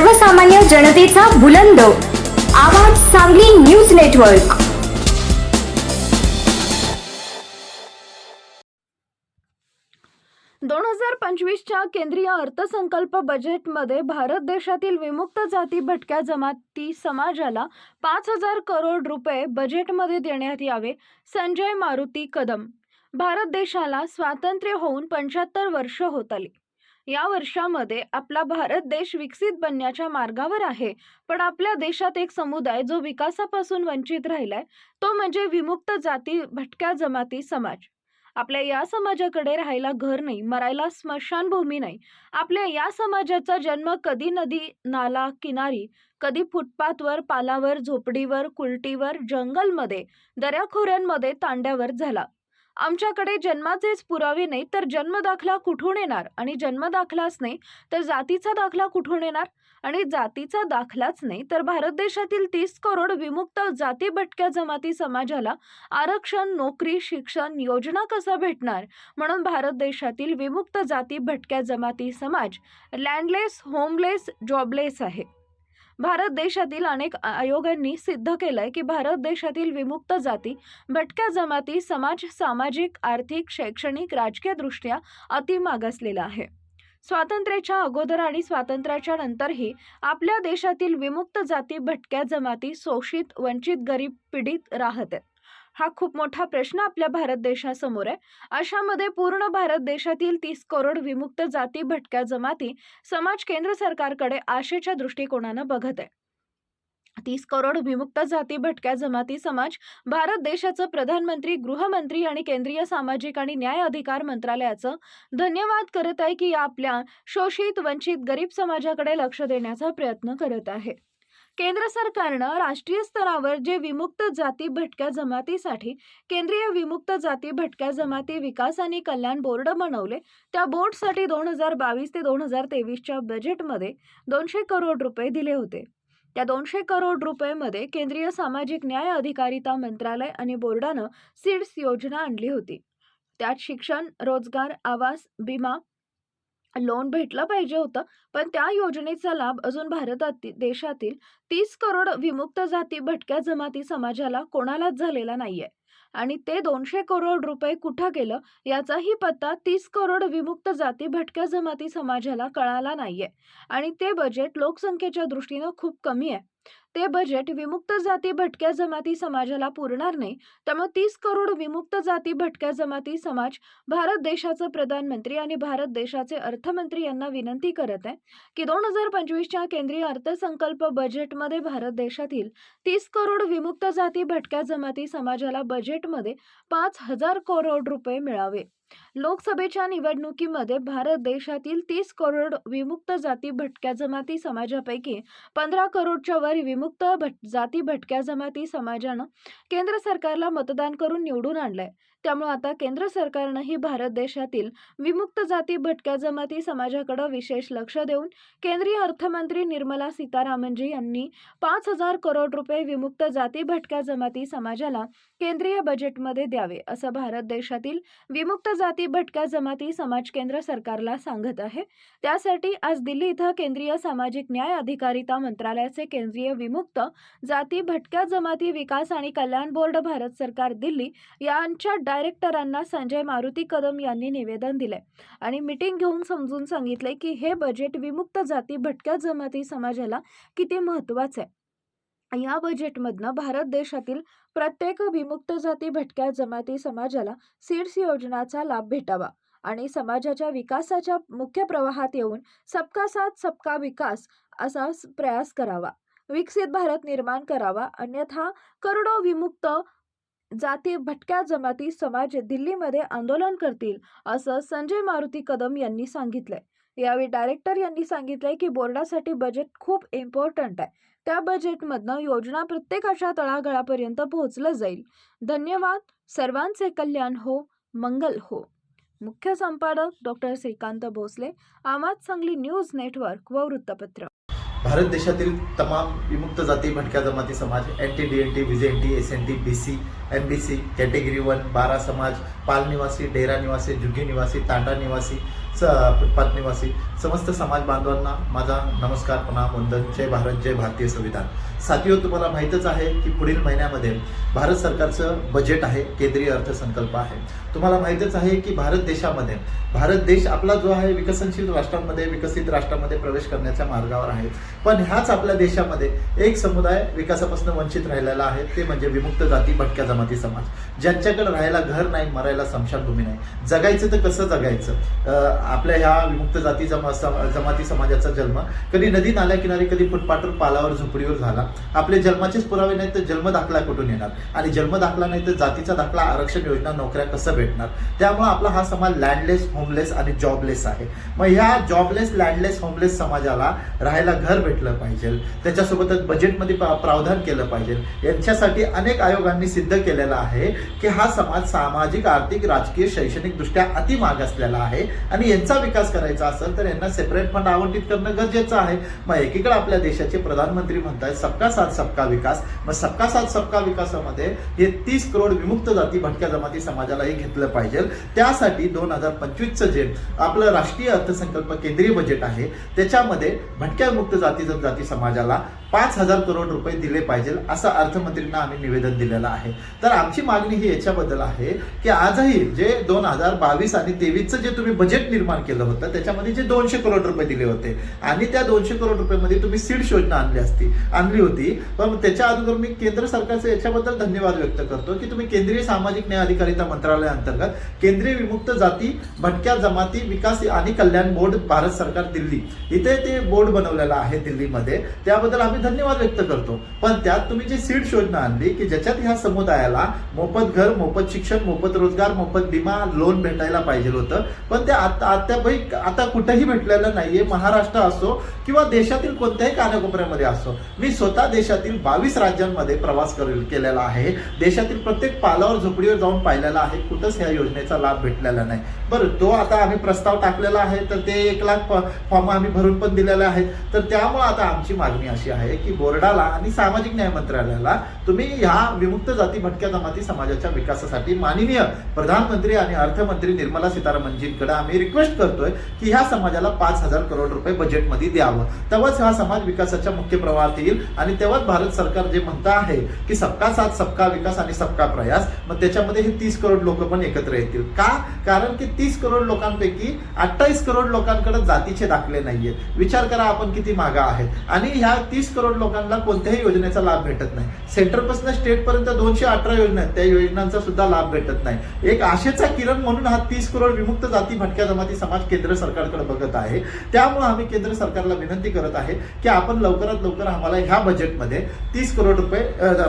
सर्वसामान्य जनतेचा बुलंद. आवाज सांगली न्यूज नेटवर्क. दोन हजार पंचवीसच्या केंद्रीय अर्थसंकल्प बजेटमध्ये भारत देशातील विमुक्त जाती भटक्या जमाती समाजाला पाच हजार करोड रुपये बजेटमध्ये देण्यात यावे संजय मारुती कदम. भारत देशाला स्वातंत्र्य होऊन पंच्याहत्तर वर्ष होत आली. या वर्षामध्ये आपला भारत देश विकसित बनण्याच्या मार्गावर आहे. पण आपल्या देशात एक समुदाय जो विकासापासून वंचित राहिलाय तो म्हणजे विमुक्त जाती भटक्या जमाती समाज. आपल्या या समाजाकडे राहायला घर नाही मरायला स्मशानभूमी नाही. आपल्या या समाजाचा जन्म कधी नदी नाला किनारी कधी फुटपाथवर पालावर झोपडीवर कुलटीवर जंगलमध्ये दऱ्याखोऱ्यांमध्ये तांड्यावर झाला. आमच्याकडे जन्माचेच पुरावे नाही तर जन्मदाखला कुठून येणार? आणि जन्मदाखलाच नाही तर जातीचा दाखला कुठून येणार? आणि जातीचा दाखलाच नाही तर भारत देशातील तीस करोड विमुक्त जाती भटक्या जमाती समाजाला आरक्षण नोकरी शिक्षण योजना कसा भेटणार? म्हणून भारत देशातील विमुक्त जाती भटक्या जमाती समाज लँडलेस होमलेस जॉबलेस आहे. भारत देशातील अनेक आयोगांनी सिद्ध केलंय की भारत देशातील विमुक्त जाती भटक्या जमाती समाज सामाजिक आर्थिक शैक्षणिक राजकीय दृष्ट्या अति मागासलेला आहे. स्वातंत्र्याच्या अगोदर आणि स्वातंत्र्याच्या नंतरही आपल्या देशातील विमुक्त जाती भटक्या जमाती शोषित वंचित गरीब पीडित राहत आहेत. हा खूप मोठा प्रश्न आपल्या भारत देशासमोर आहे. अशामध्ये पूर्ण भारत देशातील तीस करोड विमुक्त जाती भटक्या जमाती समाज केंद्र सरकारकडे आशेच्या दृष्टिकोनानं बघत आहे. तीस करोड विमुक्त जाती भटक्या जमाती समाज भारत देशाचं प्रधानमंत्री गृहमंत्री आणि केंद्रीय सामाजिक आणि न्याय अधिकार मंत्रालयाचं धन्यवाद करत आहे की आपल्या शोषित वंचित गरीब समाजाकडे लक्ष देण्याचा प्रयत्न करत आहे. केंद्र सरकारनं राष्ट्रीय स्तरावर जे विमुक्त जाती भटक्या जमातीसाठी केंद्रीय विमुक्त जाती भटक्या जमाती विकास आणि कल्याण बोर्ड बनवले त्या बोर्डसाठी दोन हजार बावीस ते दोन हजार तेवीसच्या बजेटमध्ये दोनशे करोड रुपये दिले होते. त्या दोनशे करोड रुपयेमध्ये केंद्रीय सामाजिक न्याय अधिकारिता मंत्रालय आणि बोर्डानं सीड्स योजना आणली होती. त्यात शिक्षण रोजगार आवास विमा लोन भेटलं पाहिजे होतं. पण त्या योजनेचा लाभ अजून भारतात देशातील तीस करोड विमुक्त जाती भटक्या जमाती समाजाला कोणालाच झालेला नाहीये. आणि ते दोनशे करोड रुपये कुठं गेलं याचाही पत्ता तीस करोड विमुक्त जाती भटक्या जमाती समाजाला कळाला नाहीये. आणि ते बजेट लोकसंख्येच्या दृष्टीनं खूप कमी आहे. ते बजेट विमुक्त जाती भटक्या जमाती समाजाला पुरणार नाही. त्यामुळे तीस करोड विमुक्त जाती भटक्या जमाती समाज भारत देशाचं प्रधानमंत्री आणि भारत देशाचे अर्थमंत्री यांना विनंती करत आहे की दोन हजार पंचवीसच्या केंद्रीय अर्थसंकल्प बजेटमध्ये भारत देशातील तीस करोड विमुक्त जाती भटक्या जमाती समाजाला बजेटमध्ये पाच हजार करोड रुपये मिळावे. लोकसभेच्या निवडणुकीमध्ये भारत देशातील तीस करोड विमुक्त जाती भटक्या जमाती समाजापैकी पंधरा करोडच्या वर विमुक्त भट जाती भटक्या जमाती समाजानं केंद्र सरकारला मतदान करून निवडून आणलंय. त्यामुळे आता केंद्र सरकारनंही भारत देशातील विमुक्त जाती भटक्या जमाती समाजाकडे विशेष लक्ष देऊन केंद्रीय अर्थमंत्री निर्मला सीतारामनजी यांनी पाच हजार करोड रुपये विमुक्त जाती भटक्या जमाती समाजाला केंद्रीय बजेटमध्ये द्यावे असं भारत देशातील विमुक्त जाती भटक्या जमाती समाज केंद्र सरकारला सांगत आहे. त्यासाठी आज दिल्ली इथं केंद्रीय सामाजिक न्याय अधिकारिता मंत्रालयाचे केंद्रीय विमुक्त जाती भटक्या जमाती विकास आणि कल्याण बोर्ड भारत सरकार दिल्ली यांच्या डायरेक्टरांना संजय मारुती कदम यांनी निवेदन दिलंय. आणि मीटिंग घेऊन समजून सांगितले की हे बजेट विमुक्त जाती भटक्या जमाती समाजाला किती महत्त्वाचं आहे. या बजेटमधनं भारत देशातील प्रत्येक विमुक्त जाती भटक्या जमाती समाजाला सीड्स योजनाचा लाभ भेटावा. आणि समाजाच्या विकासाच्या मुख्य प्रवाहात येऊन सबका साथ सबका विकास असा प्रयास करावा. विकसित भारत निर्माण करावा. अन्यथा करोडो विमुक्त जाती भटक्या जमाती समाज दिल्लीमध्ये आंदोलन करतील असं संजय मारुती कदम यांनी सांगितलंय. यावेळी डायरेक्टर यांनी सांगितलंय की बोर्डासाठी बजेट खूप इम्पॉर्टंट आहे. त्या बजेटमधनं योजना प्रत्येकाच्या तळागाळापर्यंत पोहोचलं जाईल. धन्यवाद. सर्वांचे कल्याण हो मंगल हो. मुख्य संपादक डॉक्टर श्रीकांत भोसले. आवाज सांगली न्यूज नेटवर्क व वृत्तपत्र. भारत देशातील तमाम विमुक्त जाती भटक्या जमाती समाज N T D N T V N T S N T B C M B C category one बारा समाज पाल निवासी डेरा निवासी जुगी निवासी तांडा निवासी स- पाटणीवासी समस्त समाज बांधवांना माझा नमस्कार प्रणाम वंदन. जय भारत जय भारतीय संविधान. साथीवर तुम्हाला माहीतच आहे की पुढील महिन्यामध्ये भारत सरकारचं बजेट आहे केंद्रीय अर्थसंकल्प आहे. तुम्हाला माहीतच आहे की भारत देशामध्ये भारत देश आपला जो आहे विकसनशील राष्ट्रांमध्ये विकसित राष्ट्रामध्ये प्रवेश करण्याच्या मार्गावर आहे. पण ह्याच आपल्या देशामध्ये एक समुदाय विकासापासून वंचित राहिलेला आहे ते म्हणजे विमुक्त जाती भटक्या जमाती समाज. ज्यांच्याकडे राहायला घर नाही मरायला स्मशानभूमी नाही. जगायचं तर कसं जगायचं? आपल्या ह्या विमुक्त जाती जमा जमाती समाजाचा जन्म. कधी नदी नाल्या किनारी कधी फुटपाटवर पालावर झोपडीवर झाला. आपले जन्माचेच पुरावे नाही तर जन्म दाखला कुठून येणार? आणि जन्म दाखला नाही तर जातीचा दाखला आरक्षण योजना नोकऱ्या कसं भेटणार? त्यामुळे आपला हा समाज लँडलेस होमलेस आणि जॉबलेस आहे. मग ह्या जॉबलेस लँडलेस होमलेस समाजाला राहायला घर भेटलं पाहिजे. त्याच्यासोबतच बजेटमध्ये प्रा- प्रावधान केलं पाहिजे. यांच्यासाठी अनेक आयोगांनी सिद्ध केलेलं आहे की हा समाज सामाजिक आर्थिक राजकीय शैक्षणिक दृष्ट्या अति माग असलेला आहे. आणि यांचा विकास करायचा असेल तर यांना सेपरेट फंड आवंटित करणं गरजेचं आहे. मग एकीकडे आपल्या देशाचे प्रधानमंत्री म्हणतात सबका साथ सबका विकास. मग सबका साथ सबका विकासामध्ये हे तीस करोड विमुक्त जाती भटक्या जमाती समाजालाही घेतलं पाहिजे. त्यासाठी दोन हजार पंचवीसचं जे आपलं राष्ट्रीय अर्थसंकल्प केंद्रीय बजेट आहे त्याच्यामध्ये भटक्या मुक्त जाती जनजाती समाजाला पाच हजार करोड रुपये दिले पाहिजे असं अर्थमंत्रींना आम्ही निवेदन दिलेलं आहे. तर आमची मागणी ही याच्याबद्दल आहे की आजही जे दोन हजार बावीस आणि तेवीसचं जे तुम्ही बजेट निर्माण केलं होतं त्याच्यामध्ये जे दोनशे करोड रुपये दिले होते आणि त्या दोनशे करोड रुपयामध्ये तुम्ही सीड योजना आणली असती आणली होती. पण त्याच्या अगोदर मी केंद्र सरकारचं याच्याबद्दल धन्यवाद व्यक्त करतो की तुम्ही केंद्रीय सामाजिक न्याय अधिकारिता मंत्रालयाअंतर्गत केंद्रीय विमुक्त जाती भटक्या जमाती विकास आणि कल्याण बोर्ड भारत सरकार दिल्ली. इथे ते बोर्ड बनवलेला आहे दिल्लीमध्ये. त्याबद्दल आम्ही धन्यवाद व्यक्त करतो. पण त्यात तुम्ही जी सीड योजना आणली की ज्याच्यात ह्या समुदायाला मोफत घर मोफत शिक्षण मोफत रोजगार मोफत विमा लोन भेटायला पाहिजे होतं. पण ते आता अत्यापैक आता कुठेही भेटलेलं नाहीये. महाराष्ट्र असो किंवा देशातील कोणत्याही कानाकोपऱ्यामध्ये असो मी स्वतः देशातील बावीस राज्यांमध्ये प्रवास करेल केलेला आहे. देशातील प्रत्येक पालावर झोपडीवर जाऊन पाहिलेला आहे. कुठंच ह्या योजनेचा लाभ भेटलेला नाही. बरं तो आता आम्ही प्रस्ताव टाकलेला आहे तर ते एक लाख फॉर्म आम्ही भरून पण दिलेले आहेत. तर त्यामुळे आता आमची मागणी अशी आहे की बोर्डाला आणि सामाजिक न्याय मंत्रालयाला तुम्ही ह्या विमुक्त जाती भटक्या जमाती समाजाच्या विकासासाठी माननीय प्रधानमंत्री आणि अर्थमंत्री निर्मला सीतारामनजींकडे आम्ही रिक्वेस्ट करतोय की ह्या समाजाला पाच हजार करोड रुपये बजेटमध्ये द्यावं. तेव्हाच हा समाज विकासाच्या मुख्य प्रवाहात येईल आणि तेव्हाच भारत सरकार जे म्हणत आहे की सबका साथ सबका विकास आणि सबका प्रयास मग त्याच्यामध्ये हे तीस करोड लोक पण एकत्र येतील. का? कारण की तीस करोड लोकांपैकी अठ्ठावीस करोड लोकांकडे जातीचे दाखले नाहीयेत. विचार करा आपण किती मागा आहेत. आणि ह्या तीस करोड लोकांना कोणत्याही योजनेचा लाभ भेटत नाही. सेंटरपासून स्टेटपर्यंत दोनशे अठरा योजना आहेत. त्या योजनांचा सुद्धा लाभ भेटत नाही. एक आशेचा किरण म्हणून हा तीस करोड विमुक्त जाती भटक्या जमाती समाज केंद्र सरकारकडे बघत आहे. त्यामुळे आम्ही केंद्र सरकारला विनंती करत आहे की आपण लवकरात लवकर आम्हाला ह्या बजेटमध्ये तीस करोड रुपये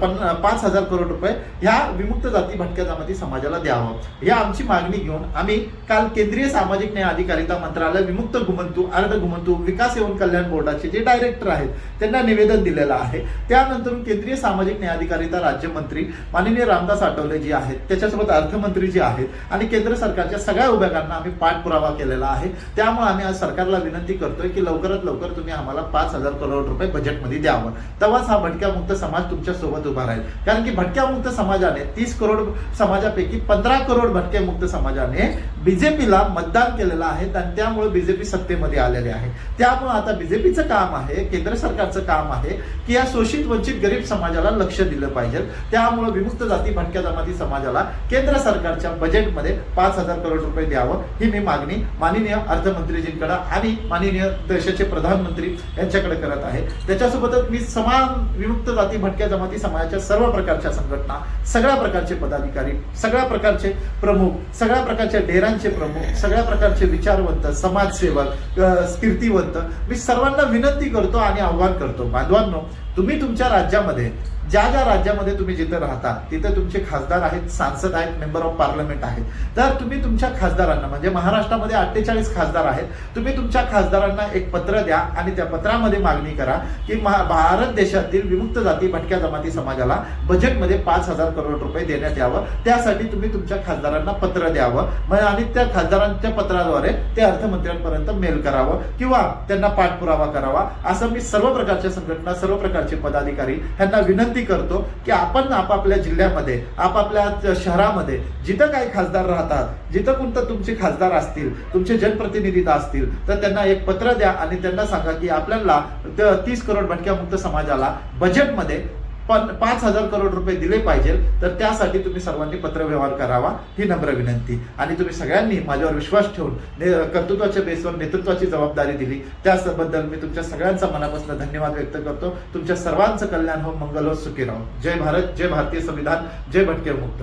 पन्ना- पाच हजार करोड रुपये ह्या विमुक्त जाती भटक्या जमाती समाजाला द्यावं. ही आमची मागणी घेऊन आम्ही काल केंद्रीय सामाजिक न्याय अधिकारिता मंत्रालय विमुक्त घुमंतू अर्ध घुमंतू विकास एवं कल्याण बोर्डाचे जे डायरेक्टर आहेत त्यांना निवेदन दिलेलं आहे. त्यानंतर केंद्रीय सामाजिक न्यायाधिकारिता राज्यमंत्री माननीय रामदास आठवले जी आहेत त्याच्यासोबत अर्थमंत्री जी आहेत आणि केंद्र सरकारच्या सगळ्या विभागांना आम्ही पाठपुरावा केलेला आहे. त्यामुळे आम्ही आज सरकारला विनंती करतोय की लवकरात लवकर तुम्ही आम्हाला पाच हजार करोड रुपये बजेटमध्ये द्यावं. तेव्हाच हा भटक्या मुक्त समाज तुमच्यासोबत उभा राहील. कारण की भटक्या मुक्त समाजाने तीस करोड समाजापैकी पंधरा करोड भटक्या बीजेपीला मतदान केलेलं आहे आणि त्यामुळे बीजेपी सत्तेमध्ये आलेले आहे. त्यामुळे आता बीजेपीचं काम आहे केंद्र सरकारचं काम आहे की या शोषित वंचित गरीब समाजाला लक्ष दिलं पाहिजे. त्यामुळे विमुक्त जाती भटक्या जमाती समाजाला केंद्र सरकारच्या बजेटमध्ये पाच हजार करोड रुपये द्यावं ही मी मागणी माननीय अर्थमंत्रीजींकडे आणि माननीय देशाचे प्रधानमंत्री यांच्याकडे करत आहे. त्याच्यासोबतच मी समान विमुक्त जाती भटक्या जमाती समाजाच्या सर्व प्रकारच्या संघटना सगळ्या प्रकारचे पदाधिकारी सगळ्या प्रकारचे प्रमुख सगळ्या प्रकारच्या डेरा डेरांचे प्रमुख सगळ्या प्रकारचे विचारवंत समाजसेवक कीर्तिवंत मी सर्वांना विनंती करतो आणि आव्हान करतो. बांधवांनो तुम्ही तुमच्या राज्यामध्ये ज्या ज्या राज्यामध्ये तुम्ही जिथं राहता तिथे तुमचे खासदार आहेत सांसद आहेत मेंबर ऑफ पार्लमेंट आहेत. तर तुम्ही तुमच्या खासदारांना म्हणजे महाराष्ट्रामध्ये अठ्ठेचाळीस खासदार आहेत तुम्ही तुमच्या खासदारांना एक पत्र द्या आणि त्या पत्रामध्ये मागणी करा की भारत देशातील विमुक्त जाती भटक्या जमाती समाजाला बजेटमध्ये पाच हजार करोड रुपये देण्यात यावं. त्यासाठी तुम्ही तुमच्या खासदारांना पत्र द्यावं. आणि त्या खासदारांच्या पत्राद्वारे ते अर्थमंत्र्यांपर्यंत मेल करावं किंवा त्यांना पाठपुरावा करावा. असं मी सर्व प्रकारच्या संघटना सर्व प्रकारचे पदाधिकारी ह्यांना विनंती विनंती करतो की आपण आपापल्या जिल्ह्यामध्ये आपापल्या शहरामध्ये जिथं काही खासदार राहतात जिथं कोणतं तुमचे खासदार असतील तुमचे जनप्रतिनिधी असतील तर त्यांना एक पत्र द्या आणि त्यांना सांगा की आपल्याला तीस करोड भटक्यामुक्त समाजाला बजेटमध्ये पण पाच हजार करोड रुपये दिले पाहिजे तर त्यासाठी तुम्ही सर्वांनी पत्रव्यवहार करावा ही नम्र विनंती. आणि तुम्ही सगळ्यांनी माझ्यावर विश्वास ठेवून ने- कर्तृत्वाच्या बेसवर नेतृत्वाची जबाबदारी दिली. त्याबद्दल मी तुमच्या सगळ्यांचा मनापासून धन्यवाद व्यक्त करतो. तुमच्या सर्वांचं कल्याण हो मंगल हो सुखी राहो. जय भारत जय भारतीय संविधान जय भटके मुक्त.